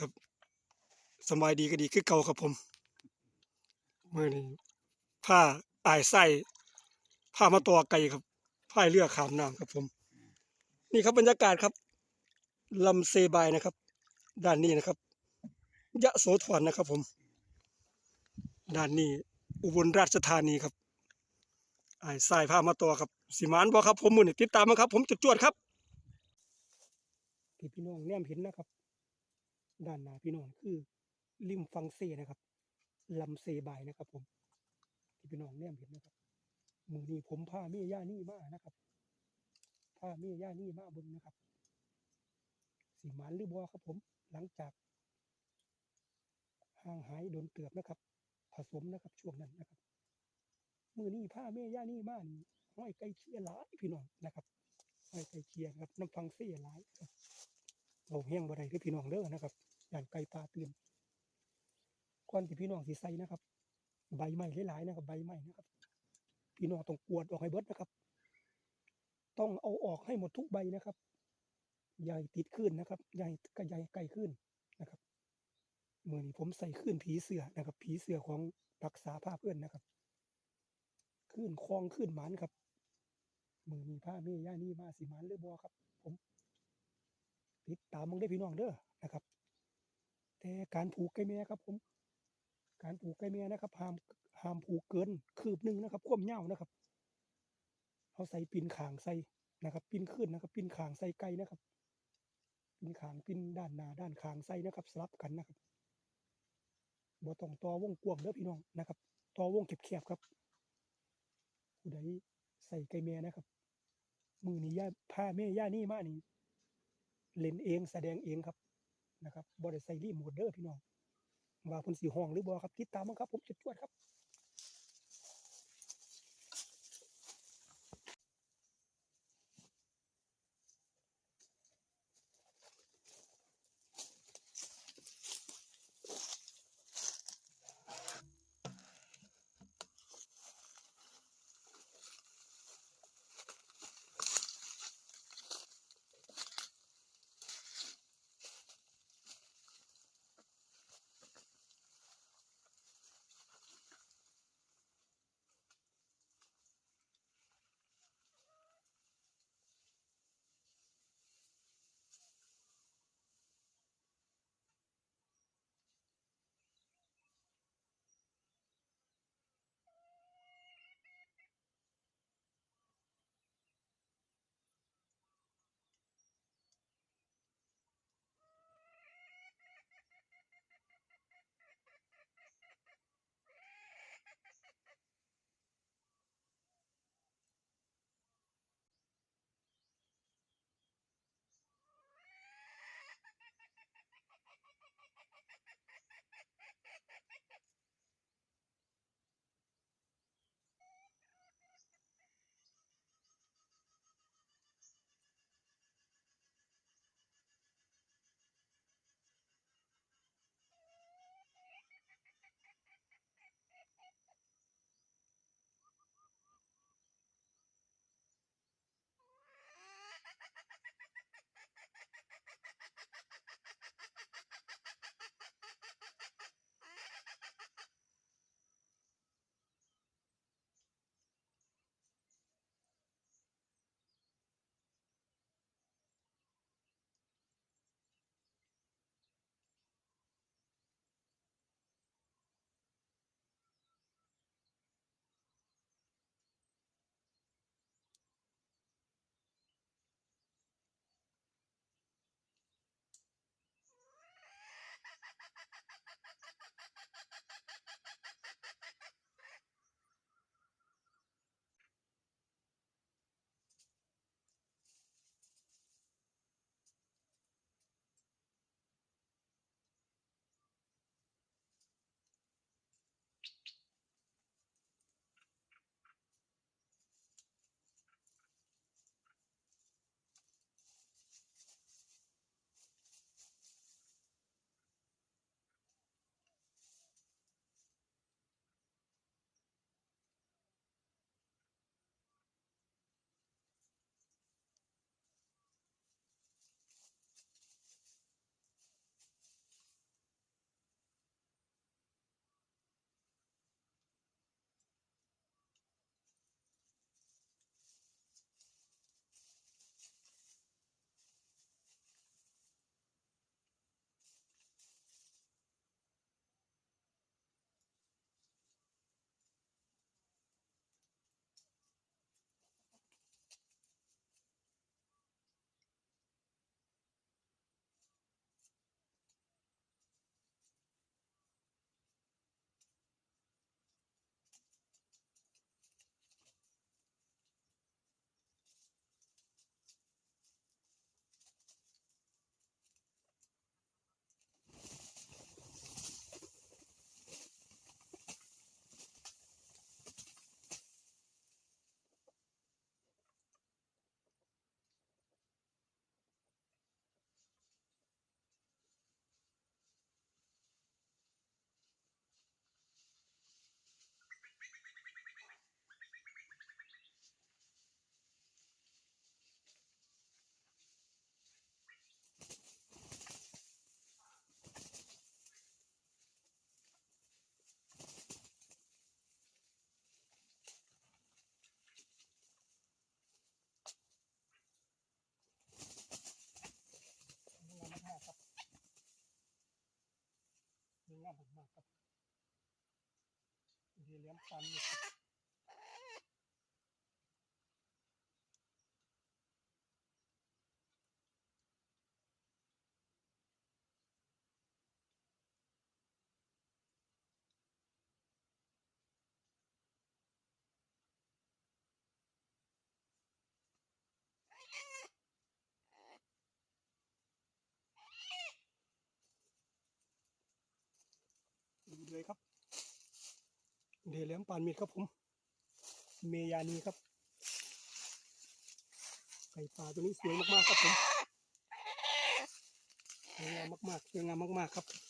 ครับสบายดีก็ดีคือเก่าครับผมเมื่อนี้ผ้าอายไส้ผ้ามาตัวไก่ครับผ้าเรือกขามน้ำครับผม นี่ครับบรรยากาศครับลำเซบายนะครับ ด้านนี้นะครับ ยะโสธรนะครับผม ด้านนี้ อุบลราชธานีครับอายไส้ผ้ามาตัวครับสิมานบอครับผมมือนี่ติดตามมาครับ ผมจุดจวดครับที่พี่น้องแนมเห็นนะครับ ด้านหน้าพี่น้องคือริมฟังเซนะครับลำเซบายนะครับ ผม ที่พี่น้องแนมเห็นนะครับ มือนี้ผมพาเมียย่านี่มานะครับพาเมียย่านี่มาเบนนะครับ สีมันหรือบัวครับ ผม หลังจากห่างหายโดนเตือบนะครับ ผสมนะครับ ช่วงนั้นนะครับ มือนี้ผ้าเมียย่านี่มานี่ห้อยไก่เคียหลายพี่น้องนะครับห้อยไก่เคียครับน้ำฟังเสียหลายครับเราแห้งบ่ได้เด้อพี่น้องเด้อนะครับ ย่านไก่ปลาตื่นก่อนที่พี่น้องสิใส่นะครับ ใบไม้หลายๆนะครับใบไม้นะครับ พี่น้องต้องกวดออกให้เบิดนะครับ ต้องเอาออกให้หมดทุกใบนะครับอย่าให้ติดขึ้นนะครับอย่าให้กระยายไก่ขึ้นนะครับเมื่อนี้ผมใส่ขึ้นผีเสือนะครับ ผีเสือของรักษาผ้าเพื่อนนะครับ ขึ้นคลองขึ้นหมันครับมือมีผ้าเมย่านี่มาสิหมันหรือบอครับ ผมติดตามมึงได้พี่น้องเด้อนะครับ แต่การผูกไก่แม่ครับ ผม การผูกไก่แม่นะครับห้ามห้ามผูกเกินคืบหนึ่งนะครับความยานะครับเอาใส่ปินขางใส่นะครับ ปินขึ้นนะครับ ปินขางใส่ไก่นะครับ ปินขางปินด้านหน้าด้านขางใส่นะครับ สลับกันนะครับบ่ต้องต่อวงกว้างเด้อพี่น้องนะครับต่อวงแคบๆครับผู้ใดใส่ไก่แม่นะครับ มือนี้ย่าผ้าแม่ย่านี่มานี่เล่นเองแสดงเองครับ นะครับบ่ได้ใส่รีโมเดอร์พี่น้องว่าเพิ่นสีห้องหรือบ่ครับติดตามมั้งครับผมจุดจวดครับามมากับเรียเลี้ยงปลาเมียครับ เรียเลมปลาเมีครับผม เมยานีครับไก่ป่าตัวนี้สวยมากๆครับผมสวยงามมากๆสวยงามมากๆครับ